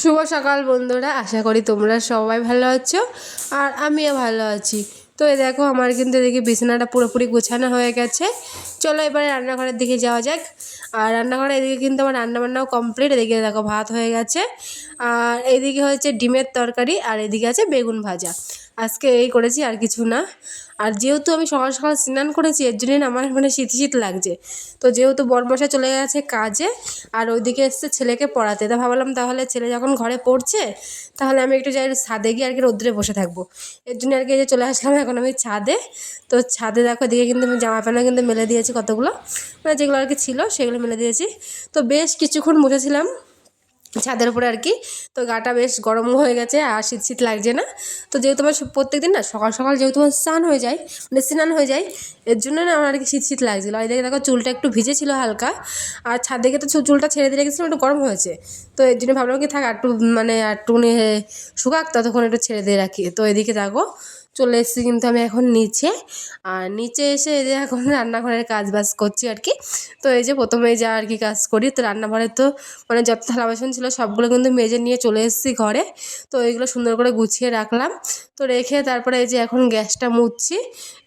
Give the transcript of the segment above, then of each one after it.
শুভ সকাল বন্ধুরা, আশা করি তোমরা সবাই ভালো আছো আর আমিও ভালো আছি। তো এ দেখো, আমার কিন্তু এদিকে বিছানাটা পুরোপুরি গোছানো হয়ে গেছে। চলো এবারে রান্নাঘরের দিকে যাওয়া যাক। আর রান্নাঘরে এদিকে কিন্তু আমার রান্নাবান্নাও কমপ্লিট এদিকে দেখো ভাত হয়ে গেছে। আর এদিকে হচ্ছে ডিমের তরকারি আর এদিকে আছে বেগুন ভাজা। আজকে এই করেছি আর কিছু না। আর যেহেতু আমি সকাল সকাল স্নান করেছি, এর জন্যই আমার মানে শীত শীত লাগছে। তো যেহেতু বরমশা চলে গেছে কাজে, আর ওইদিকে এসছে ছেলেকে পড়াতে। তা ভাবলাম তাহলে ছেলে যখন ঘরে পড়ছে, তাহলে আমি একটু যাই ছাদে গিয়ে আর কি রোদ্রে বসে থাকব। এর জন্য আর কি যে চলে আসলাম এখন আমি ছাদে। তো ছাদে দেখো এদিকে কিন্তু আমি জামা প্যান্ট কিন্তু মেলে দিয়েছি কতগুলো। মানে যেগুলো আর কি ছিল, সেগুলো মেলে দিয়েছি। তো বেশ কিছুক্ষণ মুছেছিলাম ছাদের উপরে আর কি। তো গাটা বেশ গরম হয়ে গেছে আর শীত শীত লাগছে না। তো যেহেতু আমার প্রত্যেক দিন না সকাল সকাল যেহেতু আমার স্নান হয়ে যায় মানে স্নান হয়ে যায়, এর জন্য না আমার আর কি শীত শীত লাগছিল। আর এদিকে দেখো চুলটা একটু ভিজেছিল হালকা, আর ছাদ দেখে তো চুলটা ছেড়ে দিয়ে রেখেছিলাম একটু গরম হয়েছে। তো এর জন্য ভাবলাম কি থাক আর একটু মানে আর একটুখানি শুকাক, ততক্ষণ একটু ছেড়ে দিয়ে রাখি। তো এদিকে দেখো চলে এসেছি কিন্তু আমি এখন নিচে, আর নিচে এসে এই যে এখন রান্নাঘরের কাজ বাজ করছি আর কি। তো এই যে প্রথমে যা আর কি কাজ করি, তো রান্নাঘরে তো মানে যত থালা বাসন ছিল সবগুলো কিন্তু মেজে নিয়ে চলে এসেছি ঘরে। তো এইগুলো সুন্দর করে গুছিয়ে রাখলাম। তো রেখে তারপরে এই যে এখন গ্যাসটা মুছছি।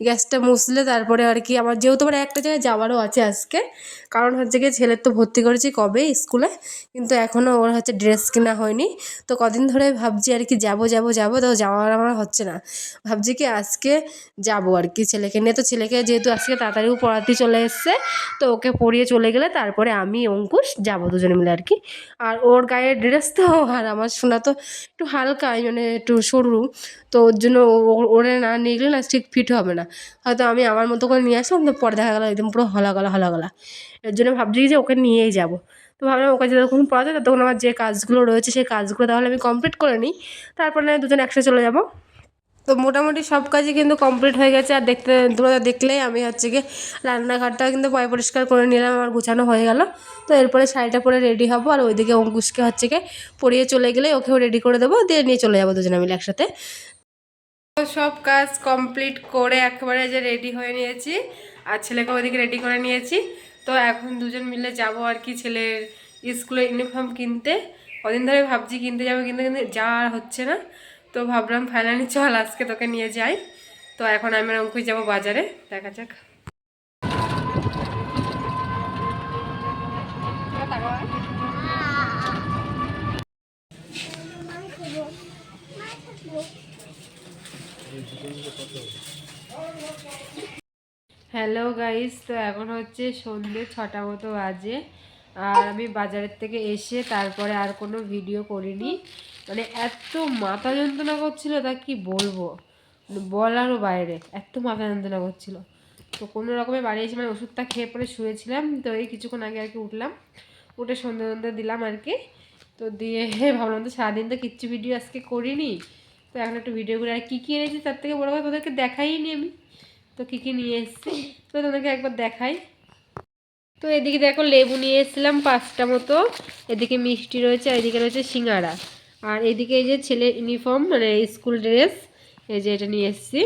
গ্যাসটা মুছলে তারপরে আর কি আমার যেহেতু আমার একটা জায়গায় যাওয়ারও আছে আজকে, কারণ হচ্ছে কি ছেলের তো ভর্তি করেছি কবে স্কুলে, কিন্তু এখনও ওর হচ্ছে ড্রেস কেনা হয়নি। তো কদিন ধরে ভাবছি আর কি যাব যাব যাব, তো যাওয়ার আমার হচ্ছে না। ভাবছি কি আজকে যাব আর কি ছেলেকে নিয়ে। তো ছেলেকে যেহেতু আজকে তাড়াতাড়িও পড়াতে চলে এসছে, তো ওকে পড়িয়ে চলে গেলে তারপরে আমি অঙ্কুশ যাব দুজনে মিলে আর কি। আর ওর গায়ের ড্রেস তো আর আমার শোনা তো একটু হালকা মানে একটু সরু। তো ওর জন্য ওরে না নিয়ে গেলে না ঠিক ফিট হবে না। হয়তো আমি আমার মতো করে নিয়ে আসলাম, তো পরে দেখা গেলো একদম পুরো হলা গলা হলা গলা এর জন্য ভাবছি যে ওকে নিয়েই যাব। তো ভাবলাম ওকে যতক্ষণ পড়া যায় ততক্ষণ আমার যে কাজগুলো রয়েছে সেই কাজগুলো তাহলে আমি কমপ্লিট করে নিই। তারপরে দুজন একসাথে চলে যাব। তো মোটামুটি সব কাজই কিন্তু কমপ্লিট হয়ে গেছে। আর দেখতে, তোমরা দেখলেই আমি হচ্ছে গিয়ে রান্নাঘরটা কিন্তু পয় পরিষ্কার করে নিলাম, আমার গুছানো হয়ে গেল। তো এরপরে শাড়িটা পরে রেডি হব। আর ওইদিকে অঙ্কুশকে হচ্ছে গিয়ে পরিয়ে চলে গেলে ওকেও রেডি করে দেবো। দিয়ে নিয়ে চলে যাব দুজনে মিলে একসাথে। সব কাজ কমপ্লিট করে একেবারে যে রেডি হয়ে নিয়েছি, আর ছেলেকে ওইদিকে রেডি করে নিয়েছি। তো এখন দুজন মিলে যাব আর কি ছেলের স্কুলের ইউনিফর্ম কিনতে। কদিন ধরে ভাবছি কিনতে যাব, কিন্তু কিন্তু যাওয়া আর হচ্ছে না। তো ভাবলাম ফাইনালি চল, আজকে তোকে নিয়ে যাই। তো এখন আমি আর অঙ্কুশ যাব বাজারে, দেখা যাক। হ্যালো গাইস, তো এখন হচ্ছে সন্ধ্যে ছটা মতো বাজে। আর আমি বাজারের থেকে এসে তারপরে আর কোনো ভিডিও করিনি। মানে এত মাথা যন্ত্রণা করছিল, তা কি বলব? মানে বলারও বাইরে, এত মাথা যন্ত্রণা করছিল। তো কোনো রকমে বাড়ি এসে মানে ওষুধটা খেয়ে পরে শুয়েছিলাম, তো এই কিছুক্ষণ আগে আর কি উঠলাম। উঠে সন্ধ্যে সন্ধ্যে দিলাম আর কি। তো দিয়ে ভাবলাম তো সারাদিন তো কিচ্ছু ভিডিও আজকে করিনি। তো এখন একটু ভিডিও করে আর কী কী এনেছি তার থেকে বড় কথা তোদেরকে দেখাইনি আমি। তো কী কী নিয়ে এসেছি, তো তোমাদেরকে একবার দেখাই। তো এদিকে দেখো লেবু নিয়ে এসেছিলাম পাঁচটা মতো, এদিকে মিষ্টি রয়েছে, আর এদিকে রয়েছে সিঙ্গারা। আর এদিকে এই যে ছেলের ইউনিফর্ম মানে স্কুল ড্রেস এই যে এটা নিয়ে এসেছি।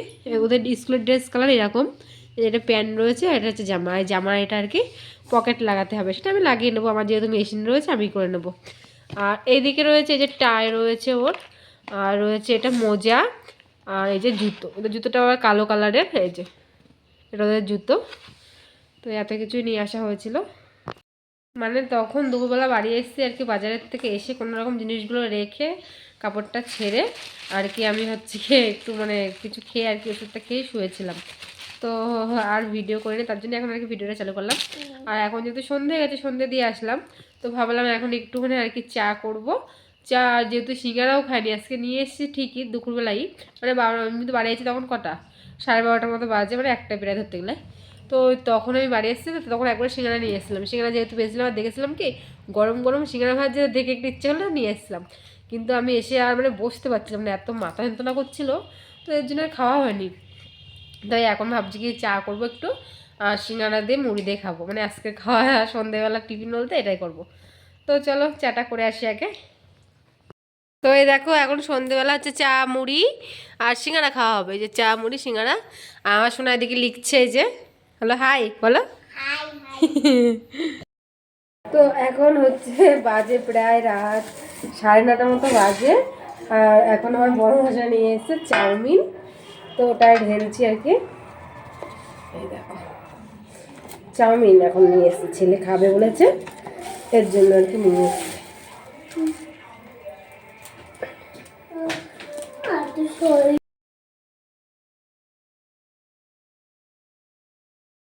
ওদের স্কুলের ড্রেস কালার এরকম। এটা প্যান্ট রয়েছে এটা হচ্ছে জামা। এই জামা এটা আর কি পকেট লাগাতে হবে, সেটা আমি লাগিয়ে নেব। আমার যেহেতু মেশিন রয়েছে, আমি করে নেব। আর এইদিকে রয়েছে এই যে টাই রয়েছে ওর। আর রয়েছে এটা মোজা আর এই যে জুতো। এটা জুতোটা আবার কালো কালারের, এই যে। এটা ওদের জুতো। তো এত কিছুই নিয়ে আসা হয়েছিল। মানে তখন দুপুরবেলা বাড়ি এসেছি আর কি বাজারের থেকে এসে কোনো রকম জিনিসগুলো রেখে কাপড়টা ছেড়ে আর কি আমি হচ্ছে গিয়ে একটু মানে কিছু খেয়ে আর কি ওষুধটা খেয়ে শুয়েছিলাম। তো আর ভিডিও করিনি, তার জন্য এখন আর কি ভিডিওটা চালু করলাম। আর এখন যেহেতু সন্ধে গেছে, সন্ধে দিয়ে আসলাম। তো ভাবলাম এখন একটুখানি আর কি চা করব। চা, যেহেতু সিঙ্গারাও খাইনি, আজকে নিয়ে এসেছি ঠিকই দুপুরবেলাই। মানে বারো, আমি তো বাড়ি আছি তখন কটা? সাড়ে বারোটার মতো বাজে মানে একটা প্রায় ধরতে গেলে। তো তখন আমি বাড়ি এসেছি, তো তখন একবার সিঙ্গারা নিয়ে এসেছিলাম। সিঙ্গারা যেহেতু পেয়েছিলাম আর দেখেছিলাম কি, গরম গরম সিঙ্গারা ভাজে দেখে একটু ইচ্ছে হলো নিয়ে এসেছিলাম। কিন্তু আমি এসে আর মানে বসতে পারছিলাম না, এত মাথা যন্ত্রণা করছিল, তো এর জন্য খাওয়া হয়নি। তাই এখন ভাবছি কি চা করব একটু, আর সিঙ্গারা দিয়ে মুড়ি দিয়ে খাব। মানে আজকে খাওয়া, সন্ধেবেলা টিফিন বলতে এটাই করব। তো চলো, চাটা করে আসি আগে। তো এই দেখো, এখন সন্ধেবেলা হচ্ছে চা, মুড়ি আর সিঙ্গারা খাওয়া হবে। যে চা, মুড়ি, সিঙ্গারা। আমার শোনা এদিকে লিখছে যে। হ্যালো হাই বলো। তো এখন হচ্ছে বাজে প্রায় রাত সাড়ে নটার মতো বাজে। আর এখন আমার বড় মশা নিয়ে এসেছে চাউমিন। তো ওটাই ঢেলছি আর কি। দেখো, চাউমিন এখন নিয়ে এসেছে, ছেলে খাবে বলেছে। এর জন্য আর কি নিয়ে এসেছে।